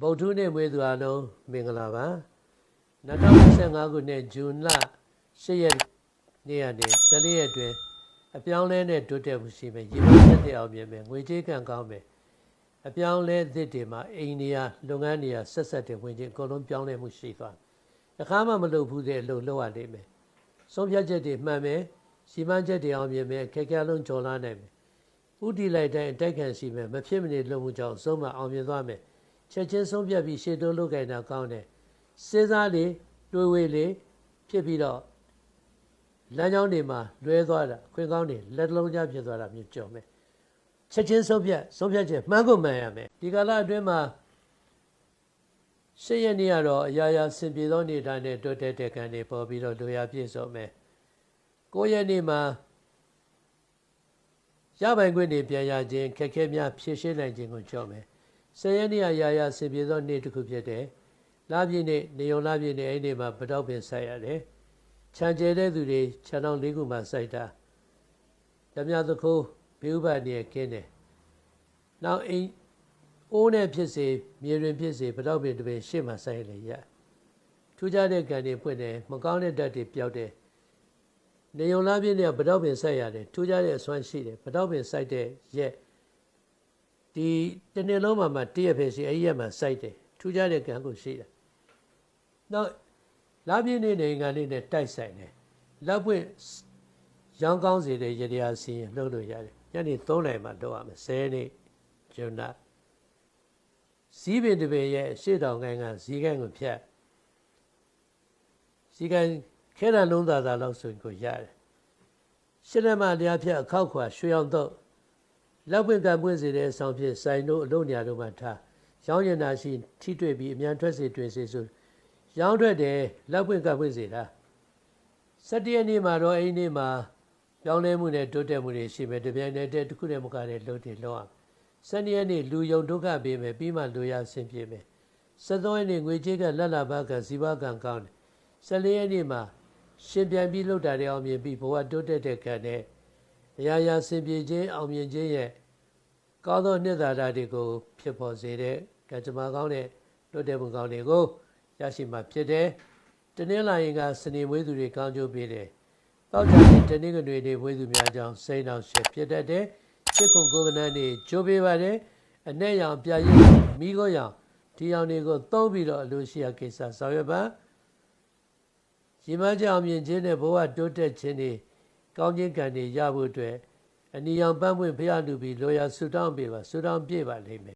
ဗုဒ္ဓနေ့မွေးသူအလုံးမင်္ဂလာပါ2025ခုနှစ်ဇွန်လ10ရက်နေ့ကနေ14ရက်အတွင်းအပြောင်းလဲနဲ့တိုးတက်မှုရှိမယ်ရေပေါ်သက်တဲ့အောင်မြင်မယ်ငွေကြေးကံကောင်းမယ်အပြောင်းလဲသစ်တွေမှာအိန္ဒိယလုပ်ငန်းတွေကဆက်ဆက်တဲ့ဝင်ချင်းအကုန်လုံးပြောင်းလဲမှုရှိသွားတယ်အခါမှမလုပ်ဘူးတဲ့အလုပ်လုပ်ရလိမ့်မယ်ဆုံးဖြတ်ချက်တွေမှန်မယ်စီမံချက်တွေအောင်မြင်မယ်ခက်ခဲလုံးကျော်လာနိုင်မယ်ဥတီလိုက်တိုင်းအတိုက်ခံရှိမယ်မဖြစ်မနေလုပ်မှုကြောင့်ဆုံးမအောင်မြင်သွားမယ် ချက်ချင်းဆုံးဖြတ်ပြီးရှေ့တိုးလုပ်ကြတာကောင်းတယ်စဉ်းစားလေတွေးဝေးလေဖြစ်ပြီးတော့လမ်းကြောင်းတွေမှာလွဲသွားတာခွင့်ကောင်းတွေလက်တစ်လုံးကြားဖြစ်သွားတာမျိုးကြော်မယ်ချက်ချင်းဆုံးဖြတ်ဆုံးဖြတ်ချက်မှန်ကုန်မှန်ရမယ်ဒီကာလအတွင်းမှာရှေ့ရနေ့ကတော့အရာရာဆင်ပြေသောနေထိုင်တဲ့တိုးတက်တဲ့ကံတွေပေါ်ပြီးတော့လူရပြည့်စုံမယ်ကိုယ့်ရဲ့နေ့မှာရပိုင်ခွင့်တွေပြန်ရခြင်းခက်ခဲများဖြည့်ရှင်းနိုင်ခြင်းကိုကြောက်မယ် ဆယ်ရက်နေ့အရာရာဆင်ပြေသောနေ့တစ်ခုဖြစ်တဲ့လပြည့်နေ့နေုံလပြည့်နေ့အဲ့ဒီမှာပတောက်ပင်ဆိုင်ရတယ်ခြံကျဲတဲ့သူတွေခြံတော်လေးခုမှာစိုက်တာဓမြသခိုးဘေဥပနေကင်းတယ်နောက်အိမ်အိုးနဲ့ဖြစ်စေမြေရင်ဖြစ်စေပတောက်ပင်တစ်ပင်ရှေ့မှာစိုက်လေရထူးခြားတဲ့ကံတွေပွင့်တယ်မကောင်းတဲ့ဓာတ်တွေပျောက်တယ်နေုံလားပြည့်နဲ့ပတောက်ပင်စိုက်ရတယ်ထူးခြားတဲ့အစွမ်းရှိတယ်ပတောက်ပင်စိုက်တဲ့ရက် ဒီတနေ့လုံးမှာမှတရက်ပဲရှိအဲ့ဒီရက်မှာစိုက်တယ်ထူးခြားတဲ့ကံကိုရှိတာနောက်လားပြည့်နေနေကံလေးနဲ့တိုက်ဆိုင်တယ်လက်ပွင့်ရောင်းကောင်းစေတဲ့ရတရားစီရင်လှုပ်လို့ရတယ်ညနေ3နာရီမှလုပ်ရမယ်10နေ့ဂျွန်းနာဇီးပင်တပင်ရဲ့ရှေ့တောင်ကိုင်းကဇီးကိုင်းကိုဖြတ်ဇီးကိုင်းခဲတံလုံးသာသာလောက်ဆိုရင်ကိုရတယ်ရှစ်လက်မတရားဖြတ်အခောက်ခွာရွှေအောင်တော့ လက်ပွင့်ကံပွင့်စေတဲ့ဆောင်ဖြစ်ဆိုင်တို့အလို့ညာတို့မှထားရောင်းရနာရှိထိတွေ့ပြီးအမြန်ထွက်စေတွေ့စေဆိုရောင်းထွက်တယ်လက်ပွင့်ကံပွင့်စေတာ၁၇ရက်နေ့မှာတော့အဲ့ဒီနေ့မှာပြောင်းလဲမှုနဲ့တိုးတက်မှုတွေရှိမယ်တပြိုင်တည်းတစ်ခုတည်းမကတဲ့လှုပ်တယ်လှုပ်အောင်၁၂ရက်နေ့လူယုံဒုက္ခပေးမယ်ပြီးမှလူရဆင်ပြေမယ်၁၃ရက်နေ့ငွေကြေးကလက်လာဘကဇီဝကံကောင်းတယ်၁၄ရက်နေ့မှာရှင်ပြန်ပြီးလှုပ်တာတွေအောင်မြင်ပြီးဘဝတိုးတက်တဲ့ကံနဲ့ အရာရာဆင်ပြေခြင်းအောင်မြင်ခြင်းရဲ့ကောင်းသောနှစ်သာရတွေကို ဖြစ်ပေါ်စေတဲ့ကံကြမ္မာကောင်းတဲ့တိုးတက်မှုကောင်းတွေကိုရရှိမှဖြစ်တယ်တနင်္လာရင်ကစနေမွေးသူတွေကောင်းကျိုးပေးတယ်တောက်ကြတဲ့တနင်္ဂနွေတွေမွေးသူများကြောင့်စိတ်နောက်ရှက်ဖြစ်တတ်တယ်စစ်ခုံကိုကနန်းတွေကြိုးပေးပါတယ်အ내ရောင်ပြရည်မိခိုးရောင်ဒီရောင်တွေကိုသုံးပြီးတော့အလိုရှိရာကိစ္စဆောင်ရွက်ပါရီမကြောင်မြင်ခြင်းနဲ့ဘဝတိုးတက်ခြင်းတွေ ကောင်းခြင်းကံတွေရဖို့အတွက်အနီရောင်ပန်းပွင့်ဖရလူပြီးလောရဆူတောင်းပေးပါဆူတောင်းပြပါလိမ့်မယ်